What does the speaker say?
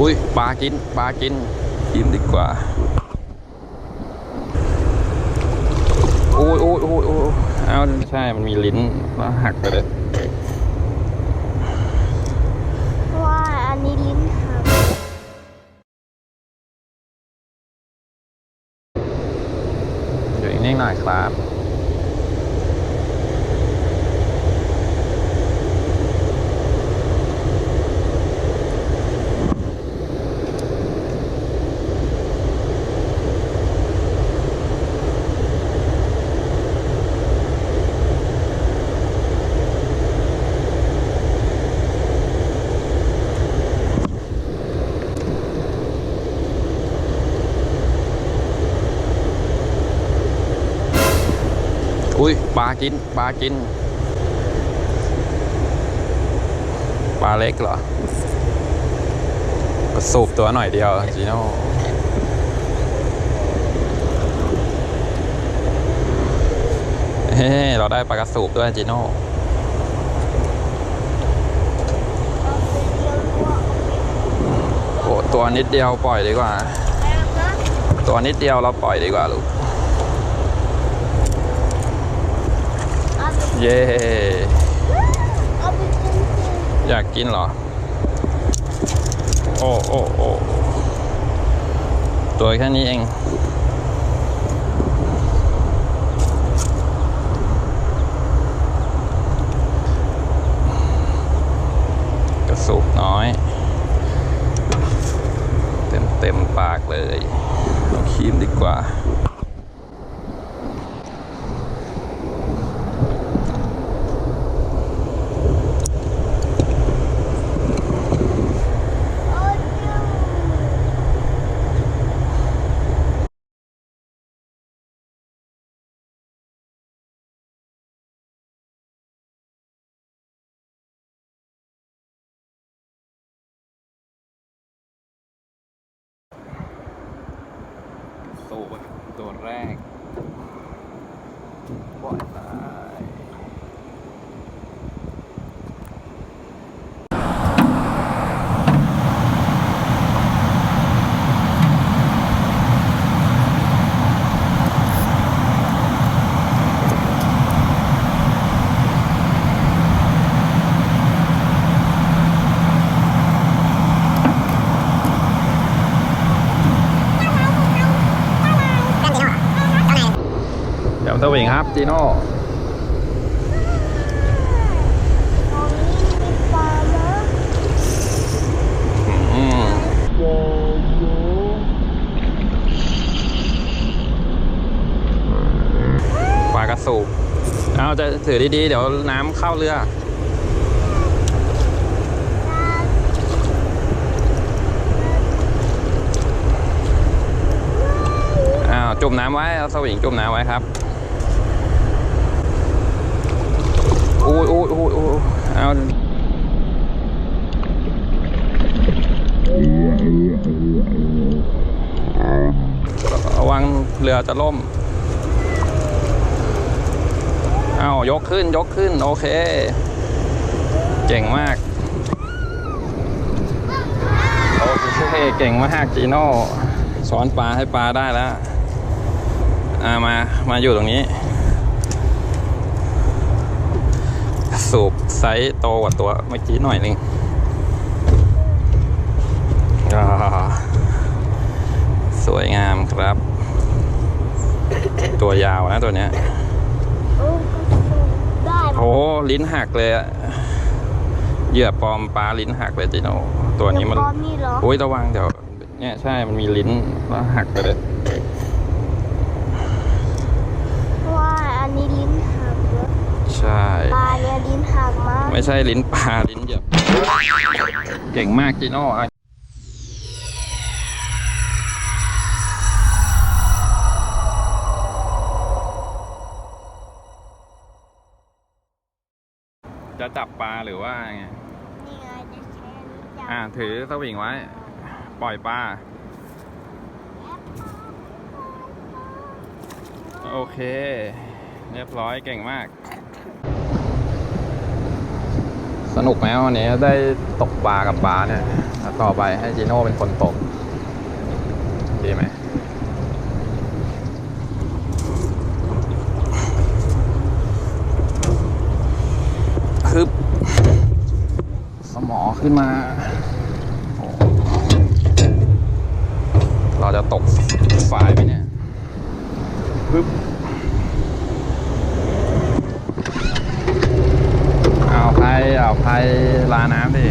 อุ้ยปลากินปลากินกินดีกว่าโอ้ยโอ้ยโอ้ยโอ้ยเอาใช่มันมีลิ้นแล้วหักไปเลยว่าอันนี้ลิ้นหักอยู่นิ่งๆหน่อยครับ อุ้ยปลากินปลากินปลาเล็กเหรอ ก็สูบตัวหน่อยเดียวจีโน่เฮ้เราได้ปลากระสูบด้วยจีโน่โอ้ตัวนิดเดียวปล่อยดีกว่า ตัวนิดเดียวเราปล่อยดีกว่าลูก เอย่อาไปกินสิอยากกินเหรอ โอ้โอ้โอ้ตัวแค่นี้เองกระสุกน้อย เต็มเต็มปากเลย เอาครีมดีกว่าจิ้ม ตัวตัวแรกบ่อย สวิงครับจีโน่ปลายกระสูบเอาจะถือดีๆ เดี๋ยวน้ำเข้าเรืออ้าจุ่มน้ำไว้เอาสวิงจุ่มน้ำไว้ครับ อู้อู้อู้อู้เอาระวังเรือจะล่ม เอายกขึ้นยกขึ้น โอเค เก่งมาก โอเคเก่งมากจีโน่สอนปลาให้ปลาได้แล้ว อ่ามา มาอยู่ตรงนี้ สูบไซส์โตกว่าตัวเมื่อกี้หน่อยหนึงอ่าสวยงามครับ ตัวยาวนะตัวเนี้ยโอ้ก็สูงได้โอ้ลิ้นหักเลยอะเหยื่อปลอมปลาลิ้นหักเลยจีโน่ตัวนี้มันปลอมนี่เหรอโอ้ยระวังเดี๋ยวเนี่ยใช่มันมีลิ้นแล้วหักไปเลยว่าอันนี้ลิ้นหักเหรอ ใช่ปลาเนี่ยลิ้นหักมากไม่ใช่ลิ้นปลาลิ้นเหยียบเก่งมากจีโน่อะจะจับปลาหรือว่าไงนี่ไงจะแช่นี้จับอ่าถือสวิงไว้ ปล่อยปลาโอเค เรียบร้อยเก่งมาก สนุกไหมวันนี้ได้ตกปลากับปลาเนี่ยแล้วต่อไปให้จีโน่เป็นคนตก ดีไหมคึบสมอขึ้นมา เราจะตกฝ่ายไหมเนี่ยปึ๊บ เอาใครเอาใครลาน้ำดิ